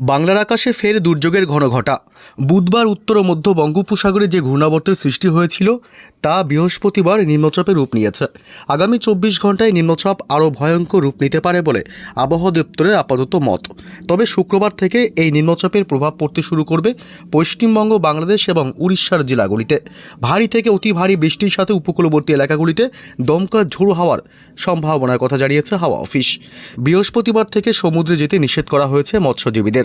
বাংলার আকাশে ফের দুর্যোগের ঘন ঘটা। বুধবার উত্তর ও মধ্য বঙ্গোপসাগরে যে ঘূর্ণাবর্তের সৃষ্টি হয়েছিল, তা বৃহস্পতিবার নিম্নচাপে রূপ নিয়েছে। আগামী চব্বিশ ঘন্টায় নিম্নচাপ আরও ভয়ঙ্কর রূপ নিতে পারে বলে আবহাওয়া দপ্তরের আপাতত মত। তবে শুক্রবার থেকে এই নিম্নচাপের প্রভাব পড়তে শুরু করবে পশ্চিমবঙ্গ, বাংলাদেশ এবং উড়িষ্যার জেলাগুলিতে। ভারী থেকে অতি ভারী বৃষ্টির সাথে উপকূলবর্তী এলাকাগুলিতে দমকা ঝোড়ো হওয়ার সম্ভাবনার কথা জানিয়েছে হাওয়া অফিস। বৃহস্পতিবার থেকে সমুদ্রে যেতে নিষেধ করা হয়েছে মৎস্যজীবীদের।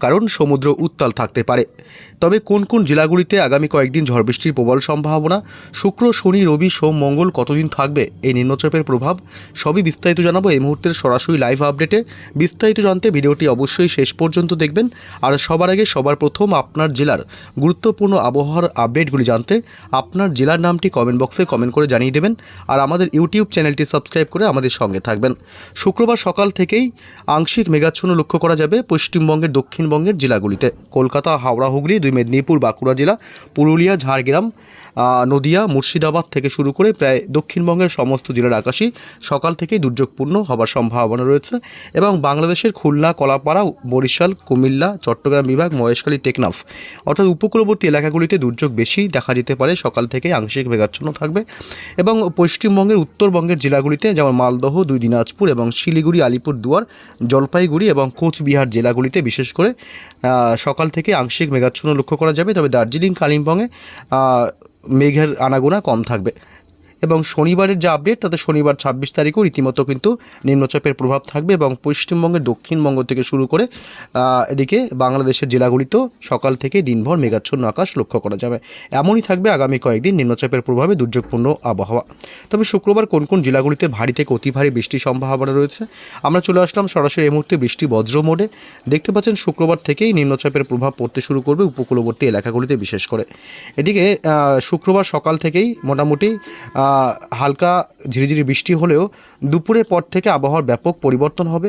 কারণ সমুদ্র উত্তাল থাকতে পারে। তবে কোন কোন জেলাগুলিতে আগামী কয়েকদিন ঝড় বৃষ্টির প্রবল সম্ভাবনা, শুক্র, শনি, রবি, সোম, মঙ্গল কতদিন থাকবে এই নিম্নচাপের প্রভাব, সবই বিস্তারিত জানাব এই মুহূর্তের সরাসরি লাইভ আপডেটে। বিস্তারিত জানতে ভিডিওটি অবশ্যই শেষ পর্যন্ত দেখবেন। আর সবার আগে সবার প্রথম আপনার জেলার গুরুত্বপূর্ণ আবহাওয়ার আপডেটগুলি জানতে আপনার জেলার নামটি কমেন্ট বক্সে কমেন্ট করে জানিয়ে দেবেন আর আমাদের ইউটিউব চ্যানেলটি সাবস্ক্রাইব করে আমাদের সঙ্গে থাকবেন। শুক্রবার সকাল থেকেই আংশিক মেঘাচ্ছন্ন লক্ষ্য করা যাবে, পশ্চিমবঙ্গের দক্ষিণবঙ্গের জেলাগুলিতে, কলকাতা, হাওড়া, হুগলি, দুই মেদিনীপুর, বাঁকুড়া জেলা, পুরুলিয়া, ঝাড়গ্রাম নদিয়া, মুর্শিদাবাদ থেকে শুরু করে প্রায় দক্ষিণবঙ্গের সমস্ত জেলার আকাশই সকাল থেকেই দুর্যোগপূর্ণ হবার সম্ভাবনা রয়েছে এবং বাংলাদেশের খুলনা, কলাপাড়া, বরিশাল, কুমিল্লা, চট্টগ্রাম বিভাগ, মহেশখালী, টেকনাফ অর্থাৎ উপকূলবর্তী এলাকাগুলিতে দুর্যোগ বেশি দেখা যেতে পারে। সকাল থেকে আংশিক মেঘাচ্ছন্ন থাকবে এবং পশ্চিমবঙ্গের উত্তরবঙ্গের জেলাগুলিতে যেমন মালদহ, দুই দিনাজপুর এবং শিলিগুড়ি আলিপুর দুয়ার জলপাইগুড়ি এবং কোচবিহার জেলাগুলিতে বিশেষ করে সকাল থেকে আংশিক মেঘাচ্ছন্ন লক্ষ্য করা যাবে তবে দার্জিলিং কালিম্পংয়ে মেঘের আনাগোনা কম থাকবে। এবং শনিবারের যে আপডেট তাতে শনিবার ছাব্বিশ তারিখও রীতিমতো কিন্তু নিম্নচাপের প্রভাব থাকবে এবং পশ্চিমবঙ্গের দক্ষিণবঙ্গ থেকে শুরু করে এদিকে বাংলাদেশের জেলাগুলিতেও সকাল থেকে দিনভর মেঘাচ্ছন্ন আকাশ লক্ষ্য করা যাবে। এমনই থাকবে আগামী কয়েকদিন নিম্নচাপের প্রভাবে দুর্যোগপূর্ণ আবহাওয়া। তবে শুক্রবার কোন কোন জেলাগুলিতে ভারী থেকে অতি ভারী বৃষ্টির সম্ভাবনা রয়েছে? আমরা চলে আসলাম সরাসরি এই মুহূর্তে বৃষ্টি বজ্র মোডে। দেখতে পাচ্ছেন শুক্রবার থেকেই নিম্নচাপের প্রভাব পড়তে শুরু করবে উপকূলবর্তী এলাকাগুলিতে বিশেষ করে। এদিকে শুক্রবার সকাল থেকেই মোটামুটি হালকা ঝিরিঝিরি বৃষ্টি হলেও দুপুরের পর থেকে আবহাওয়ার ব্যাপক পরিবর্তন হবে।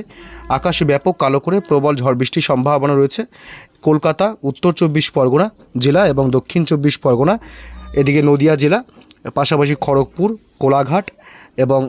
আকাশে ব্যাপক কালো করে প্রবল ঝড় বৃষ্টির সম্ভাবনা রয়েছে। কলকাতা, উত্তর চব্বিশ পরগনা জেলা এবং দক্ষিণ চব্বিশ পরগনা, এদিকে নদিয়া জেলা, পাশাপাশি খড়গপুর, কোলাঘাট এবং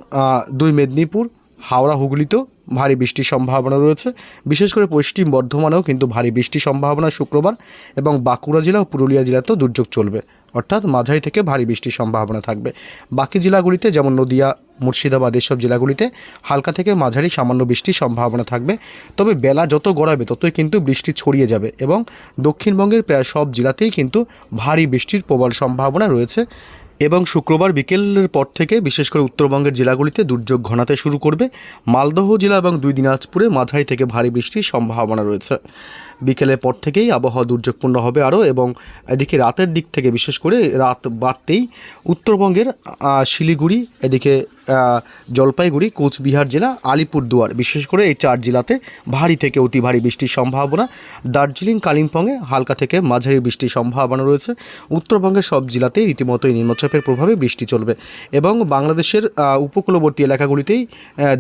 দুই মেদিনীপুর হাওড়া হুগলিতেও ভারী বৃষ্টির সম্ভাবনা রয়েছে। বিশেষ করে পশ্চিম বর্ধমানেও কিন্তু ভারী বৃষ্টির সম্ভাবনা শুক্রবার এবং বাঁকুড়া জেলা ও পুরুলিয়া জেলাতেও দুর্যোগ চলবে। অর্থাৎ মাঝারি থেকে ভারী বৃষ্টির সম্ভাবনা থাকবে। বাকি জেলাগুলিতে যেমন নদিয়া, মুর্শিদাবাদ এসব জেলাগুলিতে হালকা থেকে মাঝারি সামান্য বৃষ্টির সম্ভাবনা থাকবে। তবে বেলা যত গড়াবে ততই কিন্তু বৃষ্টি ছড়িয়ে যাবে এবং দক্ষিণবঙ্গের প্রায় সব জেলাতেই কিন্তু ভারী বৃষ্টির প্রবল সম্ভাবনা রয়েছে। এবং শুক্রবার বিকেলের পর থেকে, বিশেষ করে উত্তরবঙ্গের জেলাগুলিতে দুর্যোগ ঘনাতে শুরু করবে। মালদহ জেলা এবং দুই দিনাজপুরে মাঝারি থেকে ভারী বৃষ্টির সম্ভাবনা রয়েছে। বিকেলের পর থেকেই আবহাওয়া দুর্যোগপূর্ণ হবে আরও এবং এদিকে রাতের দিক থেকে বিশেষ করে রাত বাড়তেই উত্তরবঙ্গের শিলিগুড়ি, এদিকে জলপাইগুড়ি, কোচবিহার জেলা, আলিপুরদুয়ার, বিশেষ করে এই চার জেলাতে ভারী থেকে অতি ভারী বৃষ্টির সম্ভাবনা। দার্জিলিং, কালিম্পংয়ে হালকা থেকে মাঝারি বৃষ্টির সম্ভাবনা রয়েছে। উত্তরবঙ্গের সব জেলাতেই রীতিমতো এই নিম্নচাপের প্রভাবে বৃষ্টি চলবে এবং বাংলাদেশের উপকূলবর্তী এলাকাগুলিতেই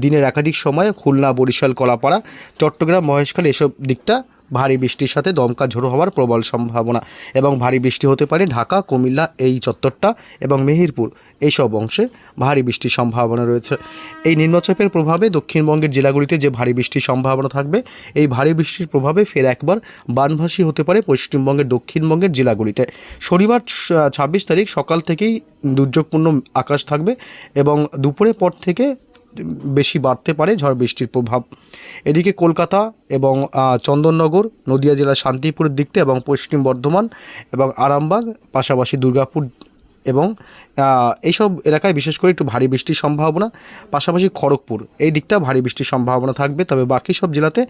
দিনের একাধিক সময় খুলনা, বরিশাল, কলাপাড়া, চট্টগ্রাম, মহেশখালী এসব দিকটা ভারী বৃষ্টির সাথে দমকা ঝোড়ো হওয়ার প্রবল সম্ভাবনা এবং ভারী বৃষ্টি হতে পারে ঢাকা, কুমিল্লা, এই চত্বরটা এবং মেহেরপুর। এইসব অংশে ভারী বৃষ্টির সম্ভাবনা রয়েছে। এই নিম্নচাপের প্রভাবে দক্ষিণবঙ্গের জেলাগুলিতে যে ভারী বৃষ্টির সম্ভাবনা থাকবে, এই ভারী বৃষ্টির প্রভাবে ফের একবার বানভাসী হতে পারে পশ্চিমবঙ্গের দক্ষিণবঙ্গের জেলাগুলিতে। শনিবার ছাব্বিশ তারিখ সকাল থেকেই দুর্যোগপূর্ণ আকাশ থাকবে এবং দুপুরের পর থেকে বেশি বাড়তে পারে ঝড় বৃষ্টির প্রভাব। এদিকে কলকাতা এবং চন্দননগর, নদিয়া জেলার শান্তিপুরের দিকটা এবং পশ্চিম বর্ধমান এবং আরামবাগ, পাশাপাশি দুর্গাপুর এবং এইসব এলাকায় বিশেষ করে একটু ভারী বৃষ্টির সম্ভাবনা, পাশাপাশি খড়গপুর। এই দিকটা ভারী বৃষ্টির সম্ভাবনা থাকবে, তবে বাকি সব জেলাতে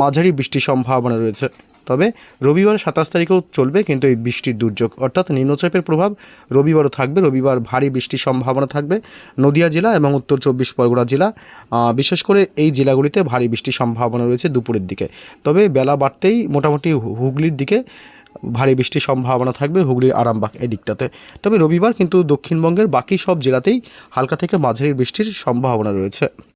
মাঝারি বৃষ্টির সম্ভাবনা রয়েছে। তবে রবিবার সাতাশ তারিখেও চলবে কিন্তু এই বৃষ্টির দুর্যোগ। অর্থাৎ নিম্নচাপের প্রভাব রবিবারও থাকবে, রবিবার ভারী বৃষ্টির সম্ভাবনা থাকবে। নদিয়া জেলা এবং উত্তর চব্বিশ পরগনা জেলা বিশেষ করে এই জেলাগুলিতে ভারী বৃষ্টির সম্ভাবনা রয়েছে দুপুরের দিকে। তবে বেলা বাড়তেই মোটামুটি হুগলির দিকে ভারী বৃষ্টির সম্ভাবনা থাকবে হুগলির আরামবাগ এদিকটাতে। দিকটাতে তবে রবিবার কিন্তু দক্ষিণবঙ্গের বাকি সব জেলাতেই হালকা থেকে মাঝারি বৃষ্টির সম্ভাবনা রয়েছে।